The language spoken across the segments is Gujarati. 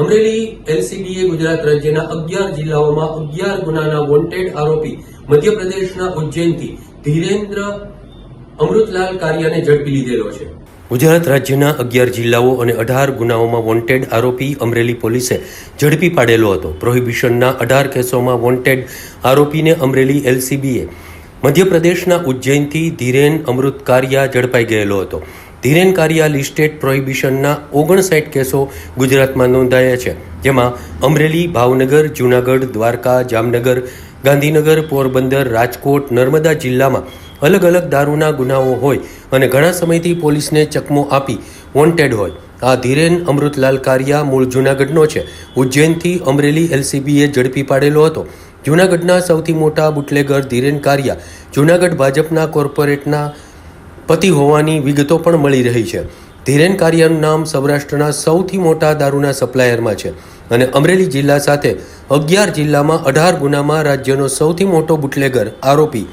અમરેલી એલસીબીએ ગુજરાત રાજ્યના અગિયાર જિલ્લાઓમાં અગિયાર ગુનાના વોન્ટેડ આરોપી મધ્યપ્રદેશના ઉજ્જૈનથી ધીરેન્દ્ર અમૃતલાલ કારિયાને ઝડપી લીધેલો છે. ગુજરાત રાજ્યના અગિયાર જિલ્લાઓ અને અઢાર ગુનાઓમાં વોન્ટેડ આરોપી અમરેલી પોલીસે ઝડપી પાડેલો હતો. પ્રોહિબિશનના અઢાર કેસોમાં વોન્ટેડ આરોપીને અમરેલી એલસીબીએ મધ્યપ્રદેશના ઉજ્જૈનથી ધીરેન અમૃત કારિયા ઝડપાઈ ગયેલો હતો. ધીરેન કારિયા લિસ્ટેડ પ્રોહિબિશનના ઓગણસાઠ કેસો ગુજરાતમાં નોંધાયા છે. જેમાં અમરેલી, ભાવનગર, જૂનાગઢ, દ્વારકા, જામનગર, ગાંધીનગર, પોરબંદર, રાજકોટ, નર્મદા જિલ્લામાં અલગ અલગ દારૂના ગુનાઓ હોય અને ઘણા સમયથી પોલીસને ચકમો આપી વોન્ટેડ હોય. આ ધીરેન અમૃતલાલ કારિયા મૂળ જૂનાગઢનો છે. ઉજ્જૈનથી અમરેલી એલસીબીએ ઝડપી પાડેલો હતો. જૂનાગઢના સૌથી મોટા બુટલેગર ધીરેન કારિયા જૂનાગઢ ભાજપના કોર્પોરેટના પતિ હોવાની વિગતો પણ મળી રહી છે. ધીરેન કારિયાનું નામ સૌરાષ્ટ્રના સૌથી મોટા દારૂના સપ્લાયરમાં છે અને અમરેલી જિલ્લા સાથે અગિયાર જિલ્લામાં અઢાર ગુનામાં રાજ્યનો સૌથી મોટો બુટલેગર આરોપી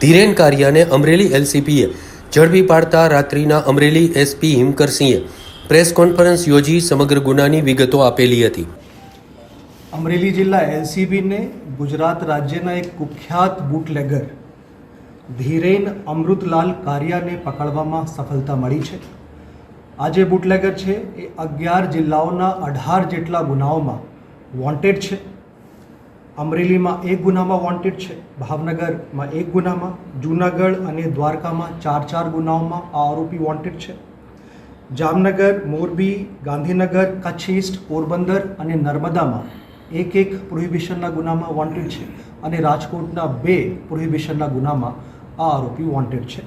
ધીરેન કારિયાને અમરેલી એલસીપીએ ઝડપી પાડતા રાત્રિના અમરેલી એસપી હિમકરસિંહે પ્રેસ કોન્ફરન્સ યોજી સમગ્ર ગુનાની વિગતો આપેલી હતી. અમરેલી જિલ્લા એલસીબીને ગુજરાત રાજ્યના એક કુખ્યાત બુટલેગર ધીરેન અમૃતલાલ કારિયાને પકડવામાં સફળતા મળી છે. આ જે બુટલેગર છે એ અગિયાર જિલ્લાઓના અઢાર જેટલા ગુનાઓમાં વોન્ટેડ છે. અમરેલીમાં એક ગુનામાં વોન્ટેડ છે, ભાવનગરમાં એક ગુનામાં, જૂનાગઢ અને દ્વારકામાં ચાર ચાર ગુનાઓમાં આ આરોપી વોન્ટેડ છે. જામનગર, મોરબી, ગાંધીનગર કચ્છ ઈસ્ટ પોરબંદર અને નર્મદામાં એક એક પ્રોહિબિશનના ગુનામાં વોન્ટેડ છે અને રાજકોટના બે પ્રોહિબિશનના ગુનામાં આ આરોપી વોન્ટેડ છે.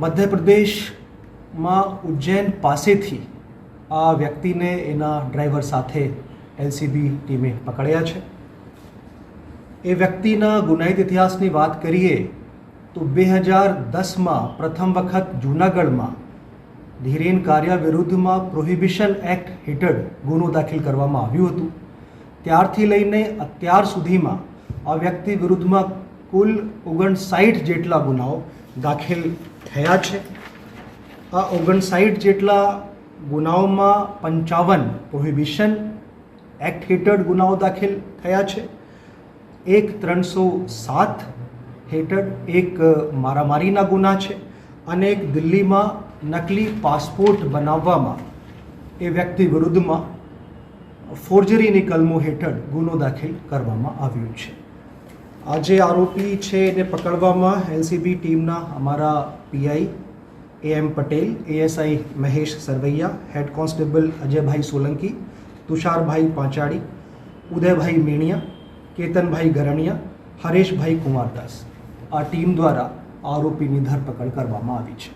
મધ્યપ્રદેશમાં ઉજ્જૈન પાસેથી આ વ્યક્તિને એના ડ્રાઈવર સાથે એલસીબી ટીમે પકડ્યા છે. એ વ્યક્તિના ગુનાહિત ઇતિહાસની વાત કરીએ તો બે હજાર દસમાં પ્રથમ વખત જૂનાગઢમાં ધીરેન કાર્ય વિરુદ્ધમાં પ્રોહિબિશન એક્ટ હેઠળ ગુનો દાખલ કરવામાં આવ્યું હતું. ત્યારથી લઈને અત્યાર સુધીમાં આ વ્યક્તિ વિરુદ્ધમાં કુલ ઓગણસાઠ જેટલા ગુનાઓ દાખલ થયા છે. આ ઓગણસાઠ જેટલા ગુનાઓમાં પંચાવન પ્રોહિબિશન એક્ટ હેઠળ ગુનાઓ દાખલ થયા છે. એક ત્રણસો સાત હેઠળ એક મારામારીના ગુના છે અને એક દિલ્હીમાં નકલી પાસપોર્ટ બનાવવામાં એ વ્યક્તિ વિરુદ્ધમાં ફોર્જરીની કલમો હેઠળ ગુનો દાખલ કરવામાં આવ્યો છે. આ જે આરોપી છે એને પકડવામાં એલસીબી ટીમના અમારા PI A M Patel, ASI Mahesh Sarvaiya, head constable Ajaybhai Solanki, Tusharbhai Panchali, Udaybhai Meniya, Ketanbhai Garaniya, Hareshbhai Kumardas આ ટીમ દ્વારા આરોપીની ધરપકડ કરવામાં આવી છે.